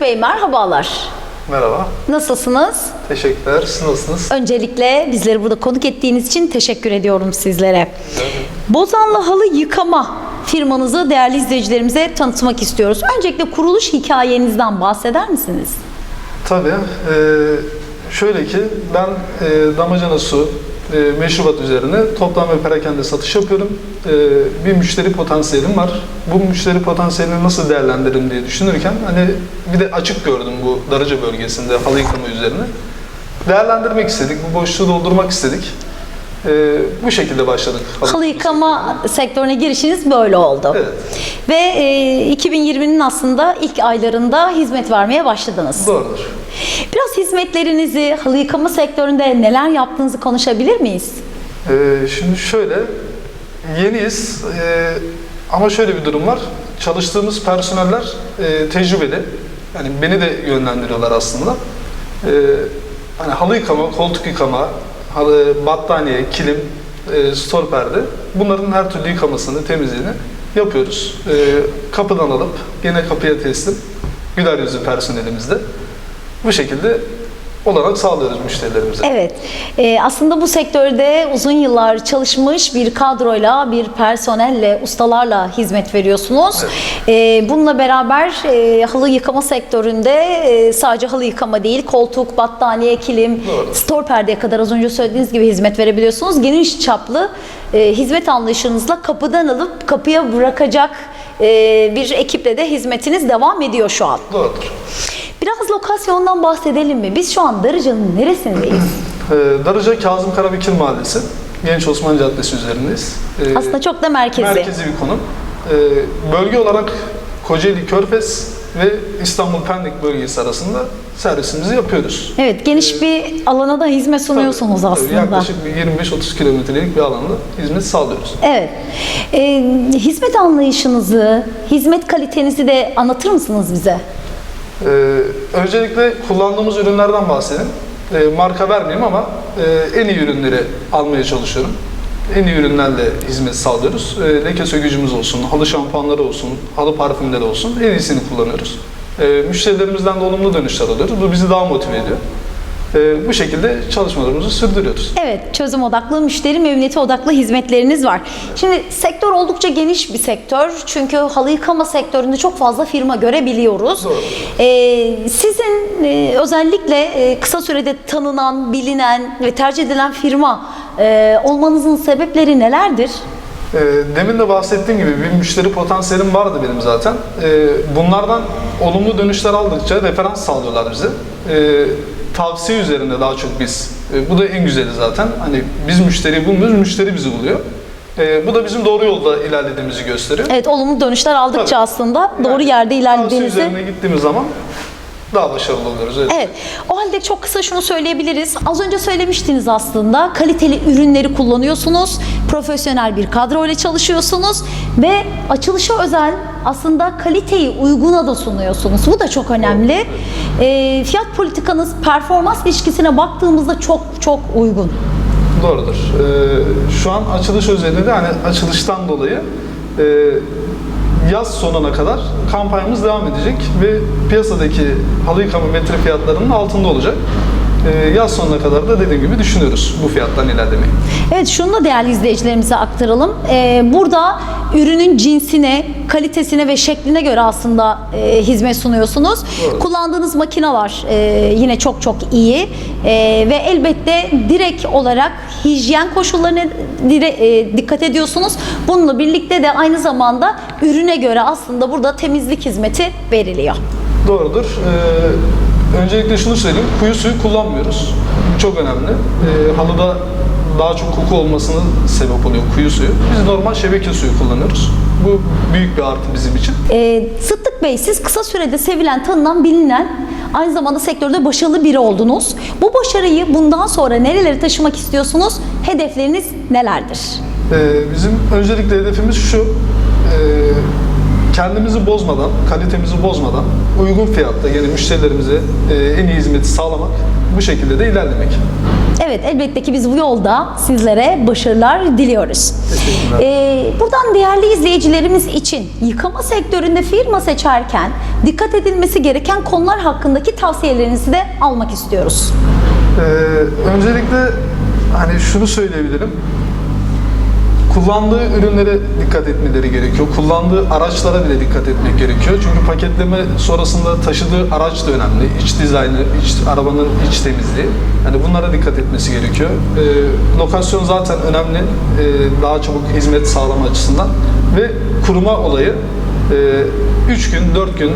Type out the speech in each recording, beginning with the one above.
Bey merhabalar. Merhaba. Nasılsınız? Teşekkürler. Siz nasılsınız? Öncelikle bizleri burada konuk ettiğiniz için teşekkür ediyorum sizlere. Bozanlı Halı Yıkama firmanızı değerli izleyicilerimize tanıtmak istiyoruz. Öncelikle kuruluş hikayenizden bahseder misiniz? Tabii. Ee, şöyle ki ben e, damacana su, e, meşrubat üzerine toplam ve perakende satış yapıyorum. E, bir müşteri potansiyelim var. Bu müşteri potansiyelini nasıl değerlendiririm diye düşünürken hani bir de açık gördüm bu Darıca bölgesinde halı yıkama üzerine. Değerlendirmek istedik, bu boşluğu doldurmak istedik. E, bu şekilde başladık. Halı yıkama sektörüne girişiniz böyle oldu. Evet. Ve e, 2020'nin aslında ilk aylarında hizmet vermeye başladınız. Doğrudur. Biraz hizmetlerinizi, halı yıkama sektöründe neler yaptığınızı konuşabilir miyiz? Ee, şimdi şöyle, yeniyiz ee, ama şöyle bir durum var. Çalıştığımız personeller e, tecrübeli. Yani beni de yönlendiriyorlar aslında. Ee, hani halı yıkama, koltuk yıkama, battaniye, kilim, e, stor perde. Bunların her türlü yıkamasını, temizliğini yapıyoruz. Ee, kapıdan alıp yine kapıya teslim. Güler yüzlü personelimizde. Bu şekilde olanak sağlıyoruz müşterilerimize. Evet, e, aslında bu sektörde uzun yıllar çalışmış bir kadroyla, bir personelle, ustalarla hizmet veriyorsunuz. E, bununla beraber e, halı yıkama sektöründe e, sadece halı yıkama değil, koltuk, battaniye, kilim, Doğru. stor perdeye kadar az önce söylediğiniz gibi hizmet verebiliyorsunuz. Geniş çaplı e, hizmet anlayışınızla kapıdan alıp kapıya bırakacak e, bir ekiple de hizmetiniz devam ediyor şu an. Doğrudur. Lokasyondan bahsedelim mi? Biz şu an Darıca'nın neresindeyiz? Ee, Darıca Kazım Karabekir Mahallesi. Genç Osman Caddesi üzerindeyiz. Ee, Aslında çok da merkezi. merkezi bir konum. Ee, bölge olarak Kocaeli Körfez ve İstanbul Pendik bölgesi arasında servisimizi yapıyoruz. Evet, geniş bir alana da hizmet sunuyorsunuz Tabii, aslında. Yaklaşık bir 25-30 kilometrelik bir alanda hizmet sağlıyoruz. Evet. Ee, hizmet anlayışınızı, hizmet kalitenizi de anlatır mısınız bize? Ee, öncelikle kullandığımız ürünlerden bahsedeyim. Ee, marka vermeyeyim ama e, en iyi ürünleri almaya çalışıyorum. En iyi ürünlerle hizmet sağlıyoruz. Ee, leke sökücümüz olsun, halı şampuanları olsun, halı parfümleri olsun en iyisini kullanıyoruz. Ee, müşterilerimizden de olumlu dönüşler alıyoruz. Bu bizi daha motive ediyor. Ee, bu şekilde çalışmalarımızı sürdürüyoruz. Evet, çözüm odaklı, müşteri memnuniyeti odaklı hizmetleriniz var. Şimdi sektör oldukça geniş bir sektör. Çünkü halı yıkama sektöründe çok fazla firma görebiliyoruz. Doğru. Ee, sizin e, özellikle e, kısa sürede tanınan, bilinen ve tercih edilen firma e, olmanızın sebepleri nelerdir? Ee, Demin de bahsettiğim gibi bir müşteri potansiyelim vardı benim zaten. Ee, Bunlardan olumlu dönüşler aldıkça referans sağlıyorlar bize. Tavsiye üzerinde daha çok biz. e, Bu da en güzeli zaten. Hani biz müşteriyi bulmuyoruz, müşteri bizi buluyor. Ee, Bu da bizim doğru yolda ilerlediğimizi gösteriyor. Evet, olumlu dönüşler aldıkça Tabii. aslında doğru Yani yerde Tavsiye ilerlediğinizi üzerine gittiğimiz zaman daha başarılı oluyoruz. Evet. Evet. O halde çok kısa şunu söyleyebiliriz. Az önce söylemiştiniz aslında. Kaliteli ürünleri kullanıyorsunuz. Profesyonel bir kadro ile çalışıyorsunuz ve açılışa özel aslında kaliteyi uyguna da sunuyorsunuz. Bu da çok önemli. Ee, fiyat politikanız performans ilişkisine baktığımızda çok çok uygun. Doğrudur. Ee, şu an açılış özelinde de hani açılıştan dolayı e, yaz sonuna kadar kampanyamız devam edecek ve piyasadaki halı yıkama metre fiyatlarının altında olacak. Ee, yaz sonuna kadar da dediğim gibi düşünüyoruz bu fiyattan ilerlemeyi. Evet şunu da değerli izleyicilerimize aktaralım. Ee, burada ürünün cinsine, kalitesine ve şekline göre aslında e, hizmet sunuyorsunuz. Doğru. Kullandığınız makineler e, yine çok çok iyi E, ve elbette direkt olarak hijyen koşullarına dikkat ediyorsunuz. Bununla birlikte de aynı zamanda ürüne göre aslında burada temizlik hizmeti veriliyor. Doğrudur. Ee, öncelikle şunu söyleyeyim. Kuyu suyu kullanmıyoruz. Çok önemli. Ee, halıda daha çok koku olmasına sebep oluyor kuyu suyu. Biz normal şebeke suyu kullanıyoruz. Bu büyük bir artı bizim için. E, Sıddık Bey siz kısa sürede sevilen, tanınan, bilinen aynı zamanda sektörde başarılı biri oldunuz. Bu başarıyı bundan sonra nerelere taşımak istiyorsunuz? Hedefleriniz nelerdir? Ee, bizim öncelikle hedefimiz şu. ee, kendimizi bozmadan, kalitemizi bozmadan uygun fiyatta yine müşterilerimize e, en iyi hizmeti sağlamak, bu şekilde de ilerlemek. Evet elbette ki biz bu yolda sizlere başarılar diliyoruz. Ee, buradan değerli izleyicilerimiz için yıkama sektöründe firma seçerken dikkat edilmesi gereken konular hakkındaki tavsiyelerinizi de almak istiyoruz. Ee, öncelikle hani şunu söyleyebilirim. Kullandığı ürünlere dikkat etmeleri gerekiyor. Kullandığı araçlara bile dikkat etmek gerekiyor. Çünkü paketleme sonrasında taşıdığı araç da önemli. İç dizaynı, iç, arabanın iç temizliği. Yani bunlara dikkat etmesi gerekiyor. Ee, lokasyon zaten önemli. Ee, daha çabuk hizmet sağlama açısından. Ve kuruma olayı 3 gün, 4 gün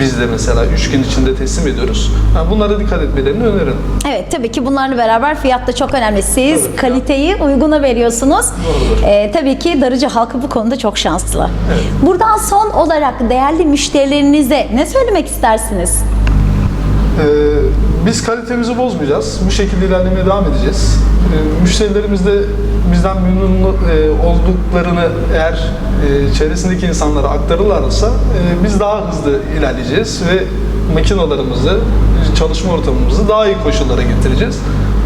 biz de mesela 3 gün içinde teslim ediyoruz. Yani bunlara dikkat etmelerini öneririm. Evet tabii ki bunlarla beraber fiyat da çok önemli. Siz Tabii. kaliteyi uyguna veriyorsunuz. Doğrudur. Ee, tabii ki Darıcı halkı bu konuda çok şanslı. Evet. Buradan son olarak değerli müşterilerinize ne söylemek istersiniz? Biz kalitemizi bozmayacağız. Bu şekilde ilerlemeye devam edeceğiz. Ee, müşterilerimiz de bizden memnun e, olduklarını eğer e, çevresindeki insanlara aktarırlarsa e, biz daha hızlı ilerleyeceğiz ve makinalarımızı, çalışma ortamımızı daha iyi koşullara getireceğiz.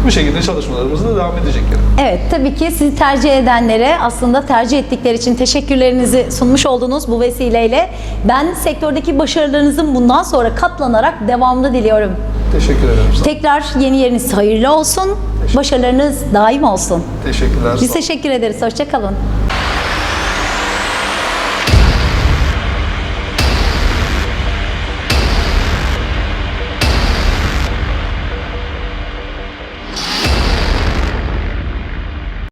Bu şekilde çalışmalarımız da devam edecek yani. Evet tabii ki sizi tercih edenlere aslında tercih ettikleri için teşekkürlerinizi sunmuş oldunuz bu vesileyle. Ben sektördeki başarılarınızın bundan sonra katlanarak devamını diliyorum. Teşekkür ederim. Sağ. Tekrar yeni yeriniz hayırlı olsun. Başarılarınız daim olsun. Teşekkürler. Biz teşekkür ederiz. Hoşçakalın.